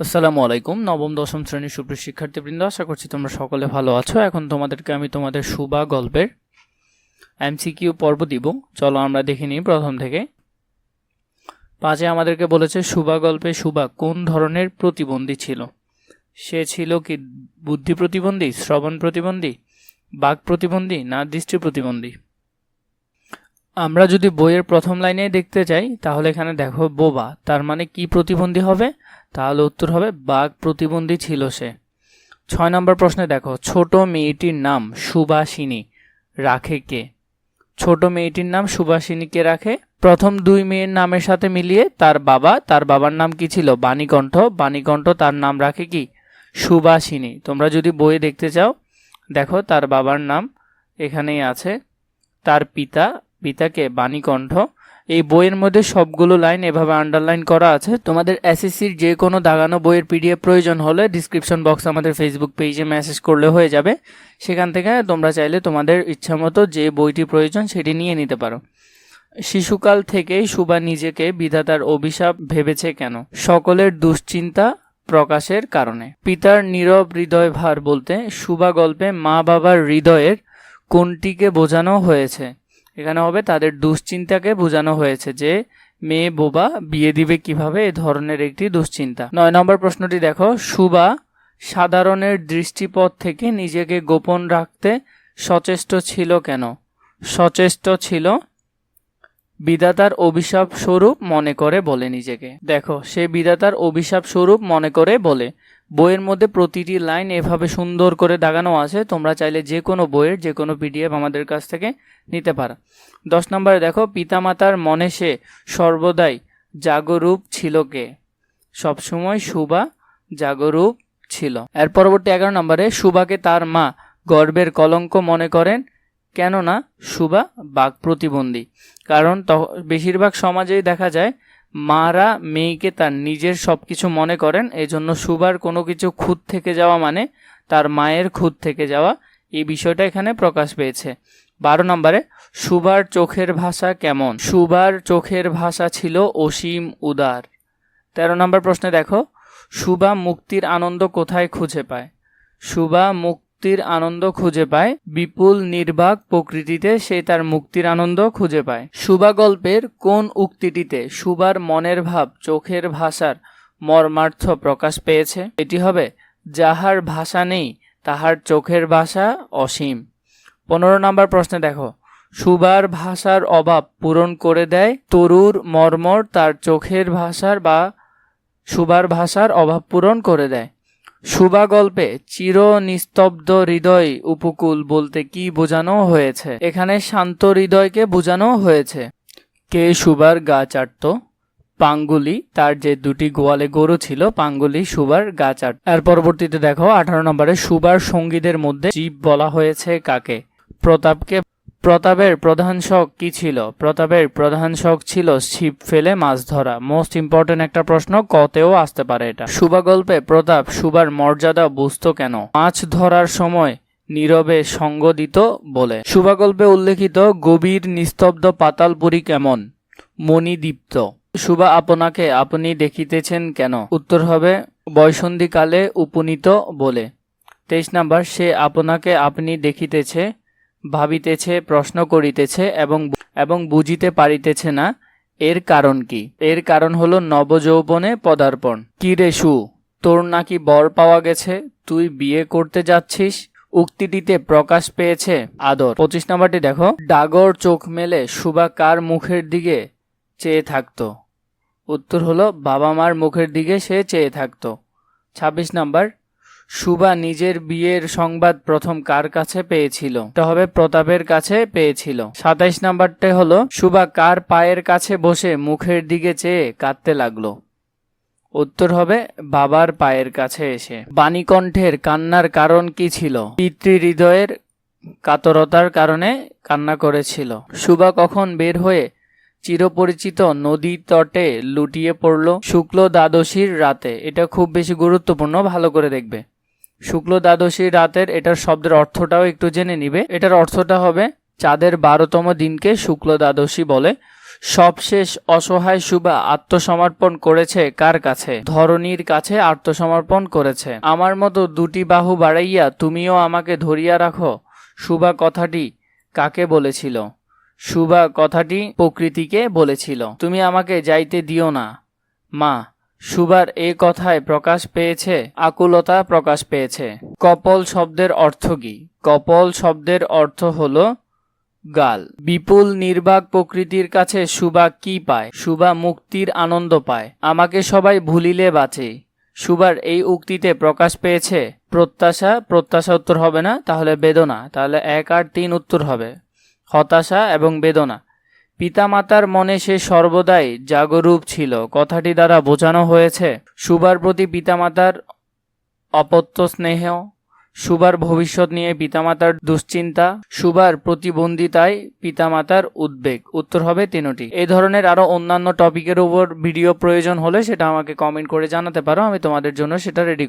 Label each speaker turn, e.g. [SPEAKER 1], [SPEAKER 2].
[SPEAKER 1] আসসালামু আলাইকুম, নবম, দশম শ্রেণির সুপ্রিয় শিক্ষার্থীবৃন্দ, আশা করছি তোমরা সকলে ভালো আছো। এখন তোমাদেরকে আমি তোমাদের সুবা গল্পের এমসিকিউ পর্ব দিব। চলো আমরা দেখে নিই প্রথম থেকে। পাঁচে আমাদেরকে বলেছে, সুবা গল্পে সুবা কোন ধরনের প্রতিবন্ধী ছিল? সে ছিল কি বুদ্ধি প্রতিবন্ধী, শ্রবণ প্রতিবন্ধী, বাক প্রতিবন্ধী, না দৃষ্টি প্রতিবন্ধী? আমরা যদি বইয়ের প্রথম লাইনে দেখতে চাই, তাহলে এখানে দেখো বোবা। তার মানে কি প্রতিবন্ধী হবে? তাহলে উত্তর হবে, বাঘ প্রতিবন্ধী ছিল সে। ছয় নম্বর প্রশ্নে দেখো, ছোট মেয়েটির নাম সুবাসিনী রাখে কে? ছোট মেয়েটির নাম সুবাসিনী কে রাখে? প্রথম দুই মেয়ের নামের সাথে মিলিয়ে তার বাবা, তার বাবার নাম কি ছিল? বাণীকণ্ঠ। বাণীকণ্ঠ তার নাম রাখে কি? সুবাসিনী তোমরা যদি বইয়ে দেখতে চাও, দেখো তার বাবার নাম এখানেই আছে। তার পিতা পিতাকে বাণীকণ্ঠ। এই বইয়ের মধ্যে সবগুলো লাইন এভাবে আন্ডারলাইন করা আছে। তোমাদের এসএসসির যে কোনো দাগানো বইয়ের পিডিএফ প্রয়োজন হলে ডিসক্রিপশন বক্স আমাদের ফেসবুক পেজে মেসেজ করলে হয়ে যাবে। সেখান থেকে তোমরা চাইলে তোমাদের ইচ্ছামতো যে বইটি প্রয়োজন সেটি নিয়ে নিতে পারো। শিশুকাল থেকেই সুবা নিজেকে বিধাতার অভিশাপ ভেবেছে কেন? সকলের দুশ্চিন্তা প্রকাশের কারণে। পিতার নীরব হৃদয় ভার বলতে সুবা গল্পে মা বাবার হৃদয়ের কোনটিকে বোঝানো হয়েছে? এখানে হবে তাদের দুশ্চিন্তাকে বোঝানো হয়েছে যে মেয়ে বোবা বিয়ে দিবে কীভাবে এ ধরনের একটি দুশ্চিন্তা। নয় নম্বর প্রশ্নটি দেখো, সুবা সাধারণের দৃষ্টিপথ থেকে নিজেকে গোপন রাখতে সচেষ্ট ছিল কেন? সচেষ্ট ছিল বিধাতার অভিশাপ স্বরূপ মনে করে বলে নিজেকে। দেখো, সে বিধাতার অভিশাপ স্বরূপ মনে করে বলে। বইয়ের মধ্যে প্রতিটি লাইন এভাবে সুন্দর করে দাগানো আছে। তোমরা চাইলে যে কোনো বইয়ের, যে কোনো পিডিএফ আমাদের কাছ থেকে নিতে পারো। দশ নম্বরে দেখো, পিতামাতার মনে সে সর্বদাই জাগরূপ ছিল কে? সবসময় সুবা জাগরূপ ছিল। এর পরবর্তী এগারো নম্বরে, সুবাকে তার মা গর্বের কলঙ্ক মনে করেন, কেননা সুবা বাক প্রতিবন্ধী। কারণ বেশিরভাগ সমাজেই দেখা যায় মারা মেয়েকে তার নিজের সব কিছু মনে করেন এই জন্য সুবার কোনো কিছু খুঁত থেকে যাওয়া মানে তার মায়ের খুঁত থেকে যাওয়া, এই বিষয়টা এখানে প্রকাশ পেয়েছে। বারো নম্বরে, সুবার চোখের ভাষা কেমন? সুবার চোখের ভাষা ছিল অসীম উদার। তেরো নম্বর প্রশ্নে দেখো, সুবা মুক্তির আনন্দ কোথায় খুঁজে পায়? সুবা মুক্তির আনন্দ খুঁজে পায়। বিপুল নির্বাক প্রকৃতিতে সে তার মুক্তির আনন্দ খুঁজে পায়। সুবা গল্পের কোন উক্তিটিতে সুবার মনের ভাব, চোখের ভাষার মর্মার্থ প্রকাশ পেয়েছে? এটি হবে, যাহার ভাষা নেই, তাহার চোখের ভাষা অসীম। পনেরো নম্বর প্রশ্নে দেখো, সুবার ভাষার অভাব পূরণ করে দেয়, তরুর মর্মর তার চোখের ভাষার বা সুবার ভাষার অভাব পূরণ করে দেয়। সুবা গল্পে চির নিস্তব্ধ হৃদয় উপকূল বলতে কি বোঝানো হয়েছে? এখানে শান্ত হৃদয়কে বোঝানো হয়েছে। কে সুবার গা চাটত? পাঙ্গুলি, তার যে দুটি গোয়ালে গরু ছিল, পাঙ্গুলি, সুবার, গা চাট এর পরবর্তীতে দেখো, আঠারো নম্বরে সুবার সঙ্গীদের মধ্যে জীব বলা হয়েছে কাকে? প্রতাপকে প্রতাপের প্রধান শখ কি ছিল? প্রতাপের প্রধান শখ ছিল ছিপ ফেলে মাছ ধরা। মোস্ট ইম্পর্টেন্ট একটা প্রশ্ন, কতেও আসতে পারে এটা? সুবা গল্পে প্রতাপ, সুবার মর্যাদা বুঝতো কেন? মাছ ধরার সময় নীরবে সঙ্গ দিত বলে। সুবা গল্পে উল্লেখিত, গভীর নিস্তব্ধ পাতালপুরি কেমন? মণিদীপ্ত। সুবা, আপনাকে আপনি দেখিতেছেন কেন? উত্তর হবে বয়সন্ধিকালে উপনীত বলে। তেইশ নাম্বার, সে আপনাকে আপনি দেখিতেছে ভাবিতেছে, প্রশ্ন করিতেছে এবং এবং বুঝিতে পারিতেছে না, এর কারণ কি? এর কারণ হলো নবযৌবনে পদার্পণ। কি রে সু, তোর নাকি বর পাওয়া গেছে, তুই বিয়ে করতে যাচ্ছিস, উক্তিটিতে প্রকাশ পেয়েছে আদর। পঁচিশ নাম্বারটি দেখো। ডাগর চোখ মেলে সুবা কার মুখের দিকে চেয়ে থাকতো? উত্তর হলো, বাবা মার মুখের দিকে সে চেয়ে থাকতো। ছাব্বিশ নাম্বার সুবা নিজের বিয়ের সংবাদ প্রথম কার কাছে পেয়েছিল? এটা হবে প্রতাপের কাছে পেয়েছিল। সাতাইশ নাম্বারটা হলো, সুবা কার পায়ের কাছে বসে মুখের দিকে চেয়ে কাঁদতে লাগল। উত্তর হবে, বাবার পায়ের কাছে এসে। বাণীকণ্ঠের কান্নার কারণ কি ছিল? পিতৃ হৃদয়ের কাতরতার কারণে কান্না করেছিল। সুবা কখন বের হয়ে চিরপরিচিত নদী তটে লুটিয়ে পড়ল শুক্ল দ্বাদশীর রাতে? এটা খুব বেশি গুরুত্বপূর্ণ, ভালো করে দেখবে। শুক্ল দ্বাদশী রাতের এটার শব্দের অর্থটাও একটু জেনে নিবে। এটার অর্থটা হবে, চাঁদের বারোতম দিনকে শুক্ল দ্বাদশী বলে। সবশেষ অসহায় সুবা আত্মসমর্পণ করেছে কার কাছে? ধরণীর কাছে আত্মসমর্পণ করেছে। আমার মতো দুটি বাহু বাড়াইয়া তুমিও আমাকে ধরিয়া রাখো। সুবা কথাটি কাকে বলেছিল? সুবা কথাটি প্রকৃতিকে বলেছিল। তুমি আমাকে যাইতে দিও না। মা সুবার এ কথায় প্রকাশ পেয়েছে, আকুলতা প্রকাশ পেয়েছে। কপল শব্দের অর্থ কি? কপল শব্দের অর্থ হল গাল। বিপুল নির্বাক প্রকৃতির কাছে সুবা কি পায়? সুবা মুক্তির আনন্দ পায়। আমাকে সবাই ভুলিলে বাঁচে। সুবার এই উক্তিতে প্রকাশ পেয়েছে, প্রত্যাশা প্রত্যাশা উত্তর হবে না, তাহলে বেদনা, তাহলে এক আর তিন উত্তর হবে। হতাশা এবং বেদনা। পিতামাতার মনে সে সর্বদাই জাগরূপ ছিল। কথাটি দ্বারা বোঝানো হয়েছে, সুবার প্রতি পিতামাতার অপত্য স্নেহ, সুবার ভবিষ্যৎ নিয়ে পিতামাতার দুশ্চিন্তা, সুবার প্রতিবন্ধিতায় পিতামাতার উদ্বেগ। উত্তর হবে তিনটি। এই ধরনের আরও অন্যান্য টপিকের উপর ভিডিও প্রয়োজন হলে সেটা আমাকে কমেন্ট করে জানাতে পারো, আমি তোমাদের জন্য সেটা রেডি